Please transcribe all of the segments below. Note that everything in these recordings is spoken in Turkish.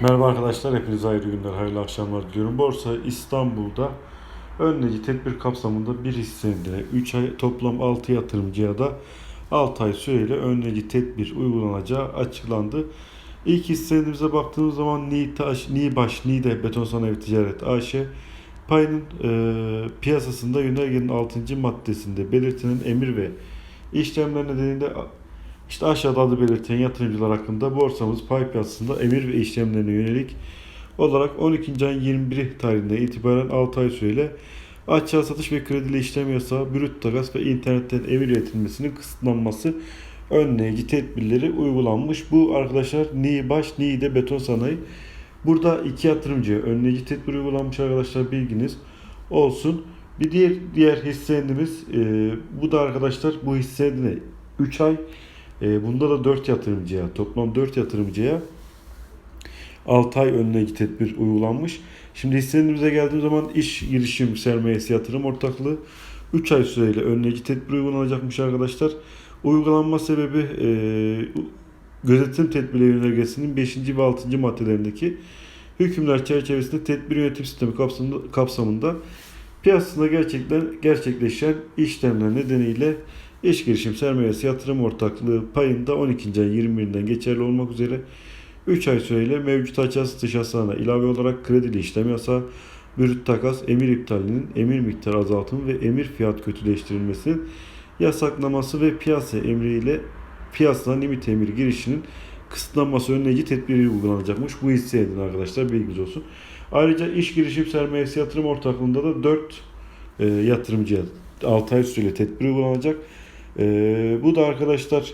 Merhaba arkadaşlar, hepinize hayırlı günler, hayırlı akşamlar diliyorum. Borsa İstanbul'da önleyici tedbir kapsamında bir hisse senedine 3 ay toplam 6 yatırımcıya da 6 ay süreyle önleyici tedbir uygulanacağı açıklandı. İlk hisse senedimize baktığımız zaman NİTAŞ, NİBAŞ, NİDE Beton Sanayi Ticaret AŞ payının e, piyasasında yönergenin 6. maddesinde belirtilen emir ve işlemler nedeniyle işte aşağıda adı belirtilen yatırımcılar hakkında borsamız pay piyasasında emir ve işlemlerine yönelik olarak 12. ayın 21 tarihinde itibaren 6 ay süreyle açığa satış ve kredili işlem yasağı, brüt takas ve internetten emir üretilmesinin kısıtlanması önleyici tedbirleri uygulanmış. Bu arkadaşlar NİBAŞ, NİDE Beton Sanayi. Burada iki yatırımcıya önleyici tedbir uygulanmış arkadaşlar bilginiz olsun. Bir diğer diğer hisse e, bu da arkadaşlar bu hisse senedine 3 ay e, bunda da 4 yatırımcıya, toplam 4 yatırımcıya 6 ay önleyici tedbir uygulanmış. Şimdi hisselerimize geldiğim zaman iş girişim sermayesi yatırım ortaklığı 3 ay süreyle önleyici tedbir uygulanacakmış arkadaşlar. Uygulanma sebebi e, gözetim tedbirleri yönergesinin 5. ve 6. maddelerindeki hükümler çerçevesinde tedbir yönetim sistemi kapsamında, kapsamında piyasasında gerçekten gerçekleşen işlemler nedeniyle İş girişim sermayesi yatırım ortaklığı payında 12. ayın 21'inden geçerli olmak üzere 3 ay süreyle mevcut açığa satış yasağına ilave olarak kredili işlem yasağı, brüt takas, emir iptalinin emir miktarı azaltımı ve emir fiyat kötüleştirilmesinin yasaklaması ve piyasa emriyle piyasadan limit emir girişinin kısıtlanması önleyici tedbiri uygulanacakmış. Bu hisse arkadaşlar bilginiz olsun. Ayrıca iş girişim sermayesi yatırım ortaklığında da 4 e, yatırımcıya 6 ay süreyle tedbir uygulanacak. Ee, bu da arkadaşlar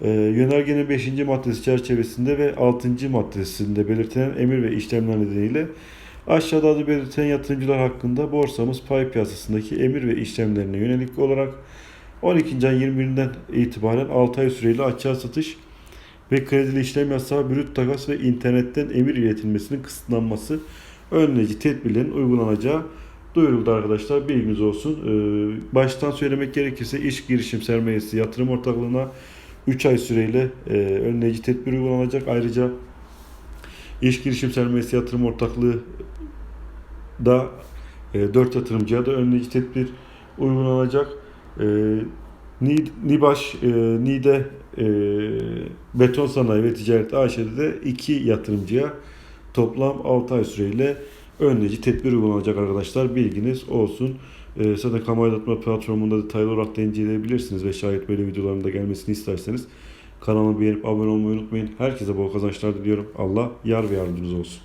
e, yönergenin 5. maddesi çerçevesinde ve 6. maddesinde belirtilen emir ve işlemler nedeniyle aşağıda adı belirtilen yatırımcılar hakkında borsamız pay piyasasındaki emir ve işlemlerine yönelik olarak 12. ay 21'inden itibaren 6 ay süreyle açığa satış ve kredili işlem yasağı, brüt takas ve internetten emir iletilmesinin kısıtlanması önleyici tedbirlerin uygulanacağı duyuruldu arkadaşlar. Bilginiz olsun. Ee, baştan söylemek gerekirse iş girişim sermayesi yatırım ortaklığına 3 ay süreyle e, önleyici tedbir uygulanacak. Ayrıca iş girişim sermayesi yatırım ortaklığı da e, 4 yatırımcıya da önleyici tedbir uygulanacak. E, Nibaş, e, Nide e, Beton Sanayi ve Ticaret AŞ'de de 2 yatırımcıya toplam 6 ay süreyle önleyici tedbir uygulanacak arkadaşlar. Bilginiz olsun. Ee, zaten kamu aydınlatma platformunda detaylı olarak da inceleyebilirsiniz ve şayet böyle videoların da gelmesini isterseniz kanalıma beğenip abone olmayı unutmayın. Herkese bol kazançlar diliyorum. Allah yar ve yardımcınız olsun.